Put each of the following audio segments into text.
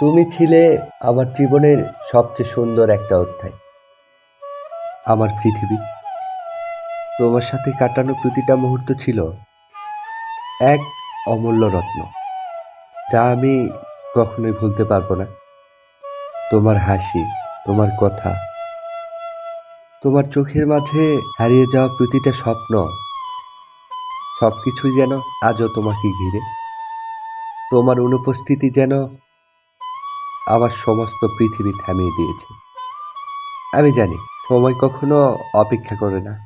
তুমি ছিলে আমার জীবনের সবচেয়ে সুন্দর একটা অধ্যায়। আমার পৃথিবী। তোমার সাথে কাটানো প্রতিটা মুহূর্ত ছিল এক অমূল্য রত্ন, যা আমি কখনোই ভুলতে পারব না। তোমার হাসি, তোমার কথা, তোমার চোখের মাঝে হারিয়ে যাওয়া প্রতিটা স্বপ্ন সব কিছুই যেন আজও তোমাকে ঘিরে। তোমার অনুপস্থিতি যেন আমার সমস্ত পৃথিবী থামিয়ে দিয়েছে। আমি জানি, সময় কখনো অপেক্ষা করে না।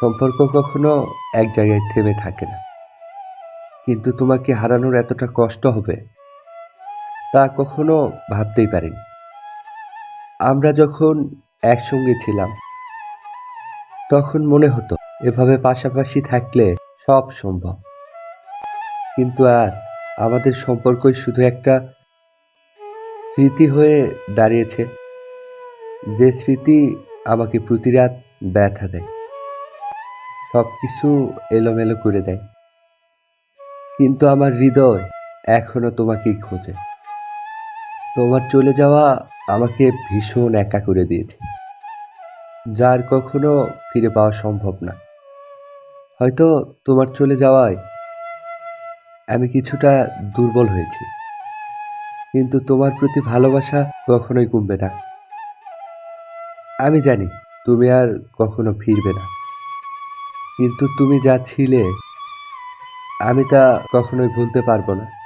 সম্পর্ক কখনো এক জায়গায় থেমে থাকে না। কিন্তু তোমাকে হারানোর এতটা কষ্ট হবে, তা কখনো ভাবতেই পারিনি। আমরা যখন একসঙ্গে ছিলাম, তখন মনে হতো, এভাবে পাশাপাশি থাকলে সব সম্ভব। কিন্তু আজ আমাদের সম্পর্কই শুধু একটা স্মৃতি হয়ে দাঁড়িয়েছে। যে স্মৃতি আমাকে প্রতি রাত ব্যথা দেয়। সব কিছু এলোমেলো করে দেয়। কিন্তু আমার হৃদয় এখনও তোমাকেই খোঁজে। তোমার চলে যাওয়া আমাকে ভীষণ একা করে দিয়েছে। যার কখনো ফিরে পাওয়া সম্ভব না। হয়তো তোমার চলে যাওয়ায় আমি কিছুটা দুর্বল হয়েছি। কিন্তু তোমার প্রতি ভালোবাসা কখনোই কমবে না। আমি জানি তুমি আর কখনো ফিরবে না। কিন্তু তুমি যা ছিলে, আমি তা কখনোই ভুলতে পারব না।